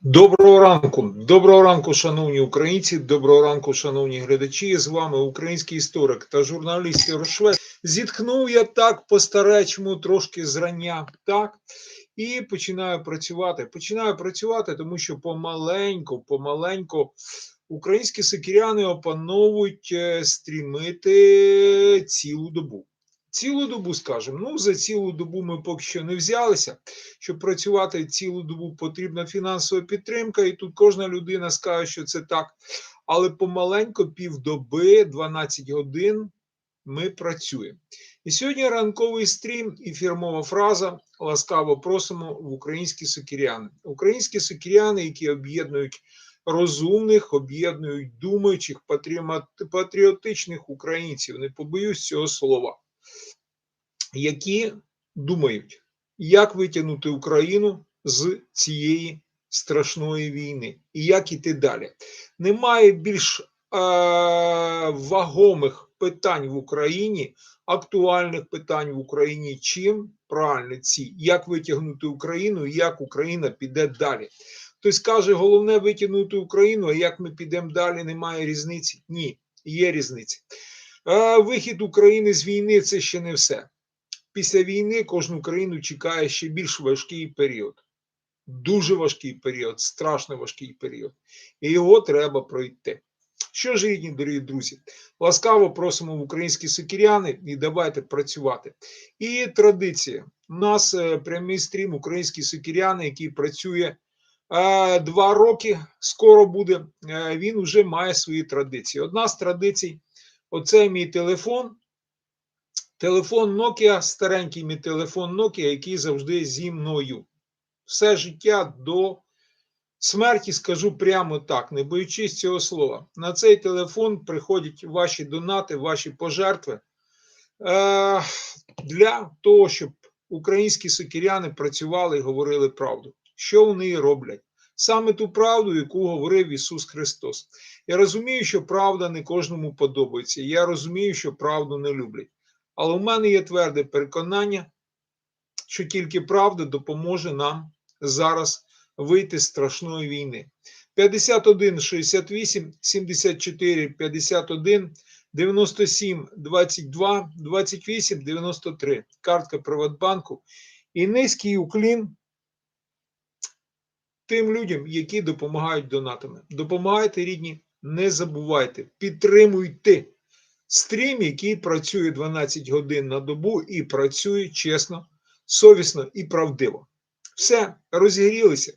Доброго ранку, доброго ранку, шановні українці, доброго ранку, шановні глядачі. З вами український історик та журналіст Ярошвець. Зітхнув я так по старечому трошки зрання, так і починаю працювати. Починаю працювати, тому що помаленьку, помаленьку українські сикіряни опановують е, стрімити цілу добу. Цілу добу, скажемо, ну за цілу добу ми поки що не взялися. Щоб працювати цілу добу, потрібна фінансова підтримка, і тут кожна людина скаже, що це так. Але помаленько, півдоби, 12 годин ми працюємо. І сьогодні ранковий стрім і фірмова фраза ласкаво просимо в українські сокіряни. Українські сокіряни, які об'єднують розумних, об'єднують думаючих, патріотичних українців. Не побоюсь цього слова які думають, як витягнути Україну з цієї страшної війни і як іти далі. Немає більш е, вагомих питань в Україні, актуальних питань в Україні, чим правильно ці, як витягнути Україну і як Україна піде далі. Хтось каже, головне витягнути Україну, а як ми підемо далі, немає різниці. Ні, є різниця. Е, вихід України з війни це ще не все після війни кожну країну чекає ще більш важкий період. Дуже важкий період, страшно важкий період. І його треба пройти. Що ж, рідні, дорогі друзі, ласкаво просимо в українські сокіряни і давайте працювати. І традиція. У нас е, прямий стрім українські сокіряни, який працює е, два роки, скоро буде. Е, він вже має свої традиції. Одна з традицій оце мій телефон. Телефон Nokia, старенький мій телефон Nokia, який завжди зі мною. Все життя до смерті скажу прямо так, не боючись цього слова. На цей телефон приходять ваші донати, ваші пожертви е, для того, щоб українські сокіряни працювали і говорили правду. Що вони роблять? Саме ту правду, яку говорив Ісус Христос. Я розумію, що правда не кожному подобається. Я розумію, що правду не люблять. Але у мене є тверде переконання, що тільки правда допоможе нам зараз вийти з страшної війни. 51 68 74 51 97 22 28 93. Картка Приватбанку. І низький уклін тим людям, які допомагають донатами. Допомагайте рідні, не забувайте, підтримуйте стрім, який працює 12 годин на добу і працює чесно, совісно і правдиво. Все, розігрілися.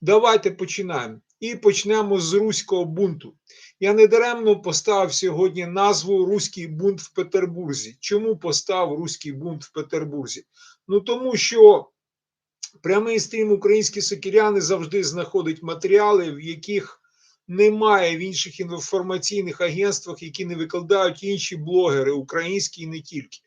Давайте починаємо. І почнемо з руського бунту. Я недаремно поставив сьогодні назву Руський бунт в Петербурзі. Чому поставив Руський бунт в Петербурзі? Ну тому що прямий стрім українські сокіряни завжди знаходять матеріали, в яких немає в інших інформаційних агентствах, які не викладають інші блогери, українські і не тільки.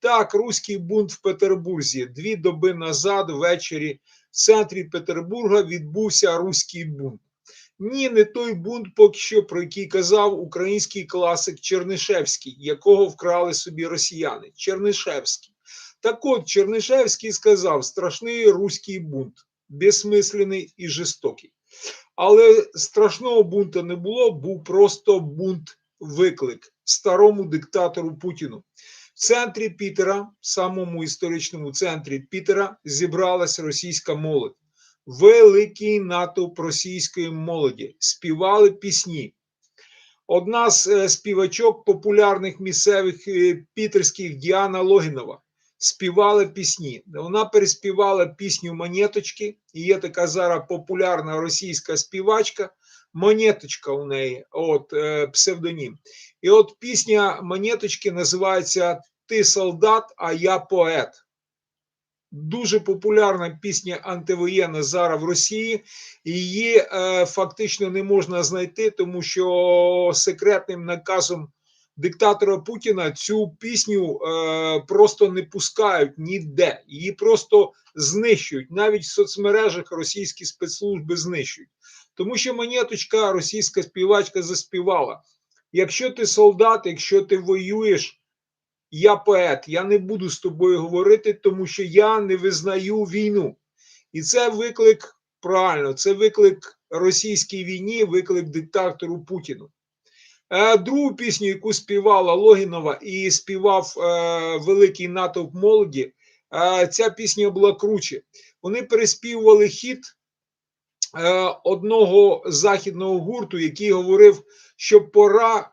Так, руський бунт в Петербурзі. Дві доби назад, ввечері, в центрі Петербурга відбувся руський бунт. Ні, не той бунт, поки що про який казав український класик Чернишевський, якого вкрали собі росіяни. Чернишевський. Так от Чернишевський сказав: страшний руський бунт, безсмислений і жорстокий. Але страшного бунту не було, був просто бунт виклик старому диктатору Путіну. В центрі Пітера, в самому історичному центрі Пітера, зібралась російська молодь. Великий натовп російської молоді співали пісні. Одна з е, співачок популярних місцевих е, пітерських Діана Логінова співала пісні. Вона переспівала пісню Монеточки. І є така зараз популярна російська співачка. Монеточка у неї, от е, псевдонім. І от пісня Монеточки називається Ти солдат, а я поет. Дуже популярна пісня антивоєнна зараз в Росії. Її е, фактично не можна знайти, тому що секретним наказом диктатора Путіна цю пісню е, просто не пускають ніде, її просто знищують. Навіть в соцмережах російські спецслужби знищують. Тому що монеточка, російська співачка заспівала: якщо ти солдат, якщо ти воюєш, Я поет, я не буду з тобою говорити, тому що я не визнаю війну. І це виклик правильно, це виклик російській війні, виклик диктатору Путіну. Е, Другу пісню, яку співала Логінова і співав е, великий натовп молоді, е, ця пісня була круче. Вони переспівували хіт одного західного гурту, який говорив, що пора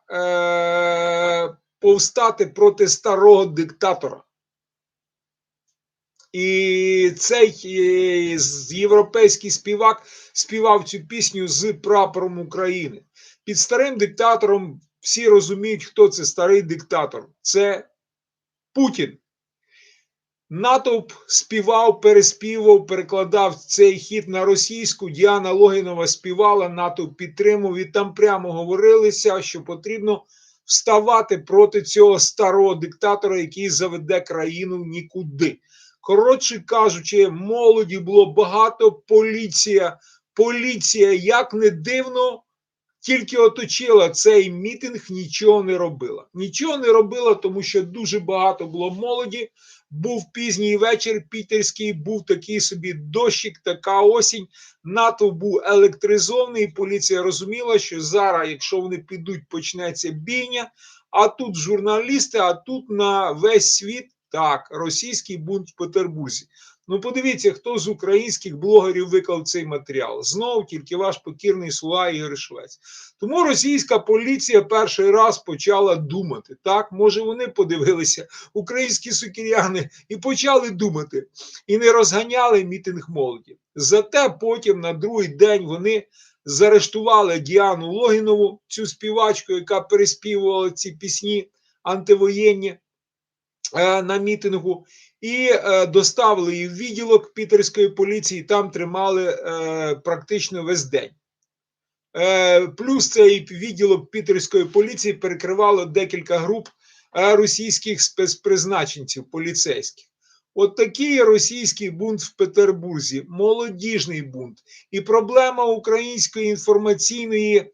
повстати проти старого диктатора. І цей європейський співак співав цю пісню з прапором України. Під старим диктатором всі розуміють, хто це старий диктатор. Це Путін. Натовп співав, переспівав, перекладав цей хіт на російську. Діана Логінова співала, натовп підтримував. І там прямо говорилося, що потрібно вставати проти цього старого диктатора, який заведе країну нікуди. Коротше кажучи, молоді було багато. Поліція, поліція, як не дивно, тільки оточила цей мітинг, нічого не робила. Нічого не робила, тому що дуже багато було молоді. Був пізній вечір пітерський, був такий собі дощик, така осінь. НАТО був електризований. Поліція розуміла, що зараз, якщо вони підуть, почнеться бійня. А тут журналісти, а тут на весь світ так, російський бунт в Петербурзі. Ну, подивіться, хто з українських блогерів виклав цей матеріал. Знову тільки ваш покірний слуга Ігор Швець. Тому російська поліція перший раз почала думати. Так, може, вони подивилися, українські сукіряни, і почали думати, і не розганяли мітинг молоді. Зате потім на другий день вони заарештували Діану Логінову, цю співачку, яка переспівувала ці пісні антивоєнні на мітингу, і е, доставили її в відділок пітерської поліції. Там тримали е, практично весь день. Е, плюс цей відділок пітерської поліції перекривало декілька груп е, російських спецпризначенців поліцейських. От такий російський бунт в Петербурзі, молодіжний бунт. І проблема української інформаційної,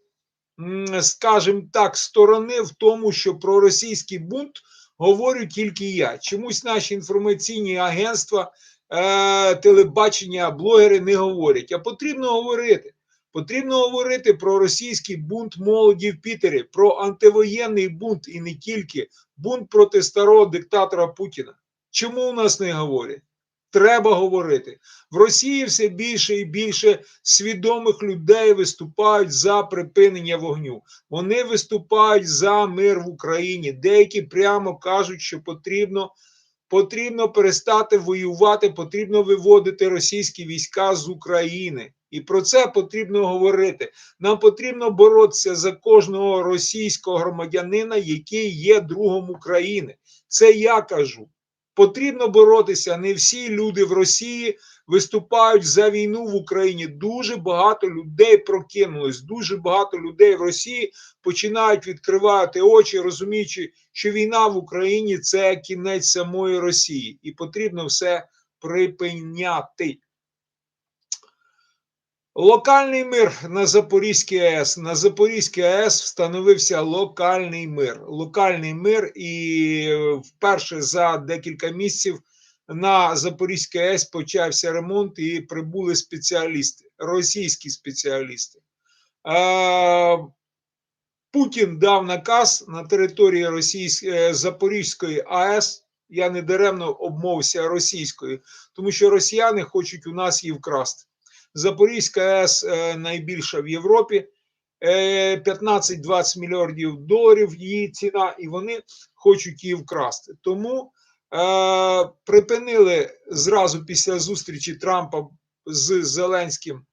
скажімо так, сторони в тому, що про російський бунт говорю тільки я. Чомусь наші інформаційні агентства, е, телебачення, блогери не говорять. А потрібно говорити. Потрібно говорити про російський бунт молоді в Пітері, про антивоєнний бунт і не тільки бунт проти старого диктатора Путіна. Чому у нас не говорять? Треба говорити. В Росії все більше і більше свідомих людей виступають за припинення вогню. Вони виступають за мир в Україні. Деякі прямо кажуть, що потрібно, потрібно перестати воювати, потрібно виводити російські війська з України. І про це потрібно говорити. Нам потрібно боротися за кожного російського громадянина, який є другом України. Це я кажу. Потрібно боротися. Не всі люди в Росії виступають за війну в Україні. Дуже багато людей прокинулось. Дуже багато людей в Росії починають відкривати очі, розуміючи, що війна в Україні це кінець самої Росії, і потрібно все припиняти. Локальний мир на Запорізькій АЕС. На Запорізькій АЕС встановився локальний мир. Локальний мир, і вперше за декілька місяців на Запорізькій АЕС почався ремонт і прибули спеціалісти, російські спеціалісти. Путін дав наказ на території Російської е, Запорізької АЕС. Я не даремно обмовився російською, тому що росіяни хочуть у нас її вкрасти. Запорізька АЕС е, найбільша в Європі. е, 15-20 мільярдів доларів її ціна, і вони хочуть її вкрасти. Тому е, припинили зразу після зустрічі Трампа з Зеленським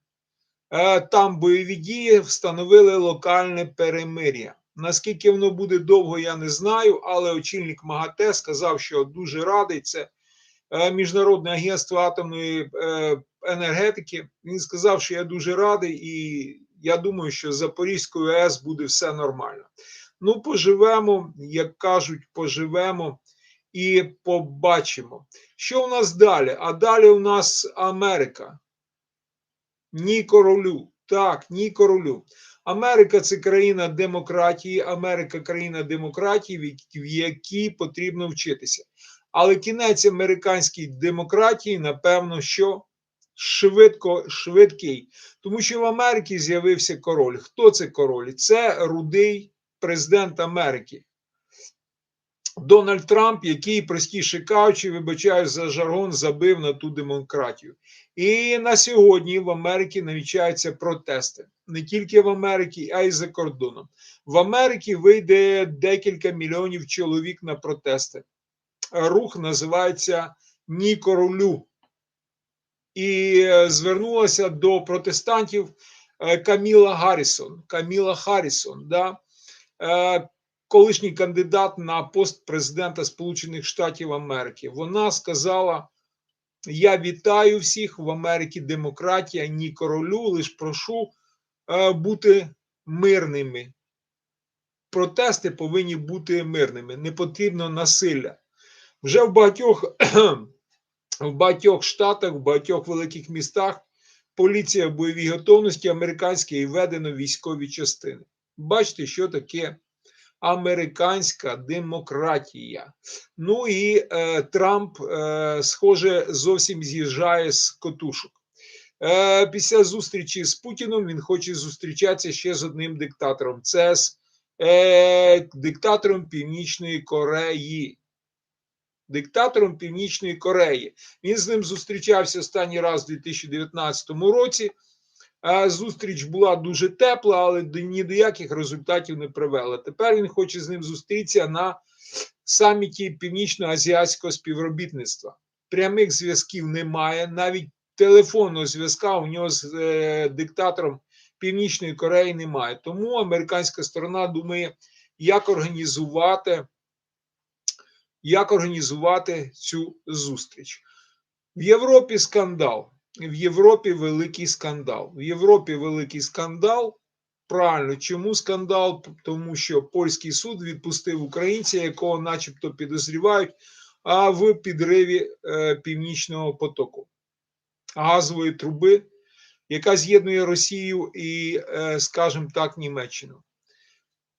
е, там бойові дії, встановили локальне перемир'я. Наскільки воно буде довго, я не знаю, але очільник МАГАТЕ сказав, що дуже радий це е, Міжнародне агентство атомної е, енергетики. Він сказав, що я дуже радий, і я думаю, що з Запорізькою АЕС буде все нормально. Ну, поживемо, як кажуть, поживемо і побачимо. Що у нас далі? А далі у нас Америка. Ні королю. Так, ні королю. Америка це країна демократії, Америка країна демократії, в якій потрібно вчитися. Але кінець американській демократії, напевно, що швидко швидкий, тому що в Америці з'явився король. Хто це король? Це рудий президент Америки. Дональд Трамп, який, простіше кажучи, вибачаю за жаргон, забив на ту демократію. І на сьогодні в Америці намічаються протести не тільки в Америці, а й за кордоном. В Америці вийде декілька мільйонів чоловік на протести. Рух називається Ні королю. І е, звернулася до протестантів е, Каміла Гаррісон. Каміла Харрісон, да? е, колишній кандидат на пост президента Сполучених Штатів Америки. Вона сказала: Я вітаю всіх в Америці демократія, ні королю, лиш прошу бути мирними. Протести повинні бути мирними, не потрібно насилля. Вже в багатьох, в багатьох штатах, в багатьох великих містах поліція в бойовій готовності американська і введено військові частини. Бачите, що таке американська демократія. Ну і е, Трамп, е, схоже, зовсім з'їжджає з котушок. Е, після зустрічі з Путіном він хоче зустрічатися ще з одним диктатором. Це з е, диктатором Північної Кореї. Диктатором Північної Кореї. Він з ним зустрічався останній раз у 2019 році. Е, Зустріч була дуже тепла, але ні до яких результатів не привела. Тепер він хоче з ним зустрітися на саміті Північно-Азіатського співробітництва. Прямих зв'язків немає, навіть телефонного зв'язка у нього з е, диктатором Північної Кореї немає. Тому американська сторона думає, як організувати, як організувати цю зустріч. В Європі скандал. В Європі великий скандал. В Європі великий скандал. Правильно, чому скандал? Тому що польський суд відпустив українця, якого, начебто, підозрівають а в підриві е, північного потоку газової труби, яка з'єднує Росію і, е, скажімо так, Німеччину.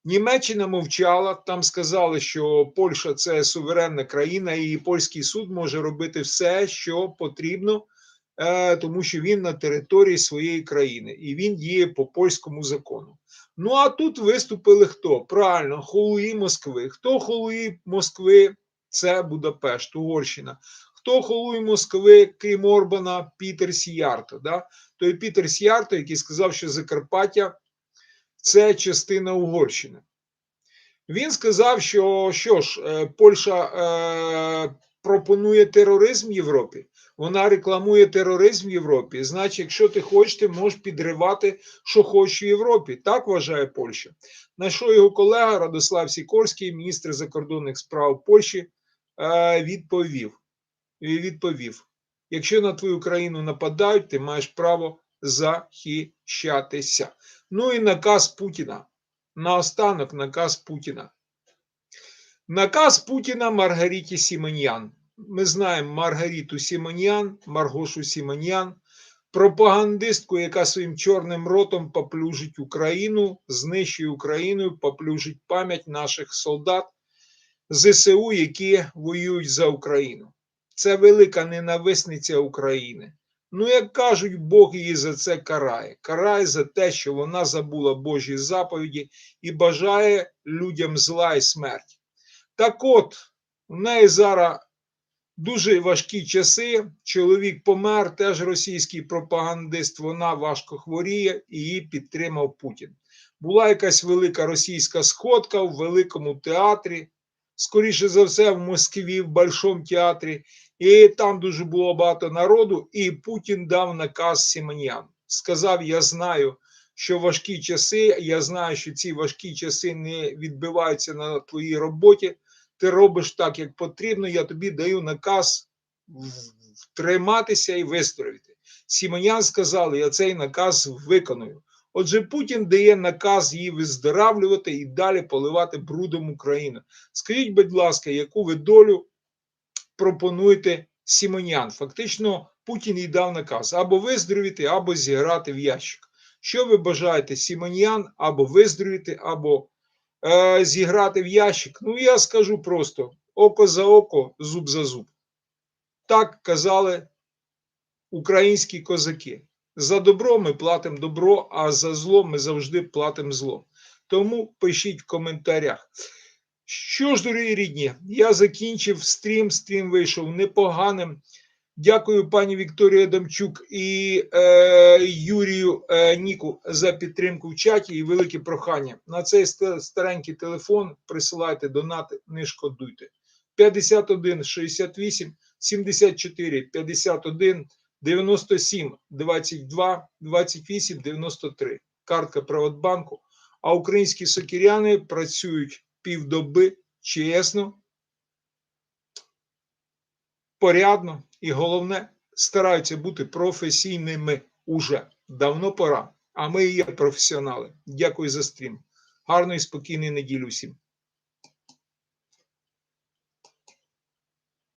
Німеччина мовчала, там сказали, що Польща це суверенна країна, і польський суд може робити все, що потрібно, е, тому що він на території своєї країни і він діє по польському закону. Ну а тут виступили хто? Правильно, холуї Москви. Хто холуї Москви? Це Будапешт, Угорщина. Хто холує Москви, крім Орбана, Пітер Сіярто. Да? Той Пітер Сіярто, який сказав, що Закарпаття це частина Угорщини. Він сказав, що що ж, е, Польща е, пропонує тероризм Європі. Вона рекламує тероризм в Європі. Значить, якщо ти хочеш, ти можеш підривати, що хочеш в Європі. Так вважає Польща. На що його колега Радослав Сікорський, міністр закордонних справ Польщі, е, відповів: відповів: якщо на твою країну нападають, ти маєш право захищатися. Ну і наказ Путіна. Наостанок наказ Путіна. Наказ Путіна Маргариті Сімоньян. Ми знаємо Маргариту Сімоньян, Маргошу Сімоньян, пропагандистку, яка своїм чорним ротом поплюжить Україну, знищує Україну, поплюжить пам'ять наших солдат ЗСУ, які воюють за Україну. Це велика ненависниця України. Ну, як кажуть, Бог її за це карає. Карає за те, що вона забула Божі заповіді і бажає людям зла і смерті. Так от, у неї зараз дуже важкі часи. Чоловік помер, теж російський пропагандист, вона важко хворіє і її підтримав Путін. Була якась велика російська сходка в великому театрі, скоріше за все, в Москві, в Большому театрі. І там дуже було багато народу, і Путін дав наказ Сімоньян. Сказав: Я знаю, що важкі часи, я знаю, що ці важкі часи не відбиваються на твоїй роботі. Ти робиш так, як потрібно. Я тобі даю наказ втриматися і вистояти. Сімонян сказав, я цей наказ виконую. Отже, Путін дає наказ її виздоравлювати і далі поливати брудом Україну. Скажіть, будь ласка, яку ви долю пропонуєте Сімонян? Фактично, Путін їй дав наказ або виздоровіти, або зіграти в ящик. Що ви бажаєте? Сімоньян або виздоровіти, або е, зіграти в ящик? Ну, я скажу просто: око за око, зуб за зуб. Так казали українські козаки. За добро ми платимо добро, а за зло ми завжди платимо зло. Тому пишіть в коментарях. Що ж, дорогі рідні, я закінчив стрім. Стрім вийшов непоганим. Дякую пані Вікторії Адамчук і е, Юрію е, Ніку за підтримку в чаті і велике прохання. На цей старенький телефон присилайте донати, не шкодуйте. 51 68 74 51 97 22 28 93. Картка Приватбанку. А українські сокіряни працюють півдоби чесно, порядно і головне, стараються бути професійними уже. Давно пора. А ми і є професіонали. Дякую за стрім. Гарної спокійної неділі всім.